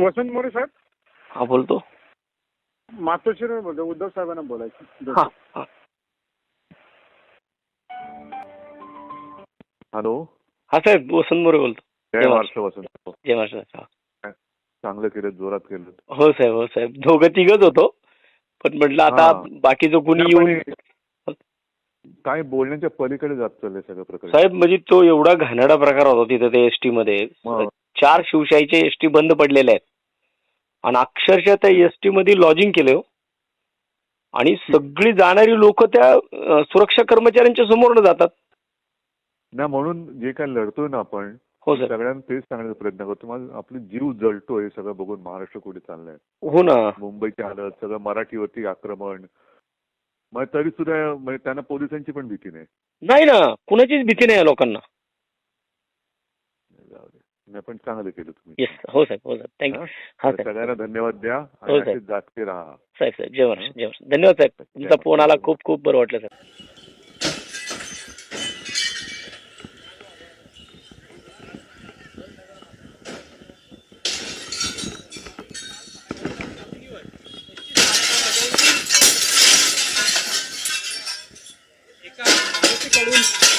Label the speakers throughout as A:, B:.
A: वसंत मोरे साहेब?
B: हा बोलतो.
A: मातोश्रीवर बोलतो उद्धव साहेबांना बोलायचं.
B: हा हा.
C: हॅलो.
B: हा साहेब वसंत मोरे बोलतो.
C: जय महाराष्ट्र वसंत
B: जय महाराष्ट्र.
C: चांगलं केलं जोरात केलं.
B: हो साहेब हो साहेब. दोघं तिघच होतो. पण म्हटलं आता
C: हा.
B: बाकीचं कुणी येऊन
C: काय बोलण्याच्या पलीकडे जात चाललंय सगळं प्रकरण.
B: साहेब म्हणजे तो एवढा घाणेरडा प्रकार होता तिथे ते एसटी मध्ये.
C: मग.
B: चार शिवशाहीचे एसटी बंद पडलेले आहेत. आणि अक्षरशः त्या एसटी मध्ये लॉजिंग केलं हो. आणि सगळी जाणारी लोक त्या सुरक्षा कर्मचाऱ्यांच्या समोरनं जातात.
C: ना म्हणून जे काय लढतोय ना आपण
B: हो सर.
C: सगळ्यांना तेच सांगण्याचा प्रयत्न करतो. माझा आपली जीव जळतोय सगळं बघून महाराष्ट्र कुठे चाललंय.
B: हो ना.
C: मुंबईची हालत सगळं मराठीवरती आक्रमण. मग तरी सुद्धा म्हणजे त्यांना पोलिसांची पण भीती नाही.
B: नाही ना. कुणाचीच भीती नाही या लोकांना.
C: नाही पण चांगलं केलं तुम्ही.
B: येस हो साहेब हो साहेब. थँक्यू
C: हा?
B: साहेब.
C: सगळ्यांना धन्यवाद द्या
B: हो, साहेब.
C: असेच जागते राहा.
B: साहेब साहेब जय महाराष्ट्र जय महाराष्ट्र धन्यवाद साहेब. तुमचा फोन आला खूप खूप बरं वाटलं साहेब.
D: एका आरोपीकडून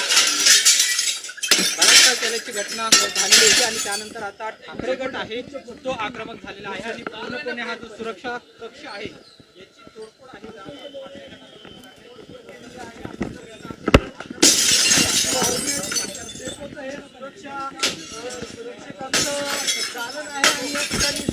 D: बलात्कार केल्याची घटना झालेली होती आणि त्यानंतर आता ठाकरे गट आहे तो आक्रमक झालेला आहे आणि पूर्णपणे हा जो सुरक्षा कक्ष आहे याची तोडफोड आहे. सुरक्षा सुरक्षकांचं चालन आहे आणि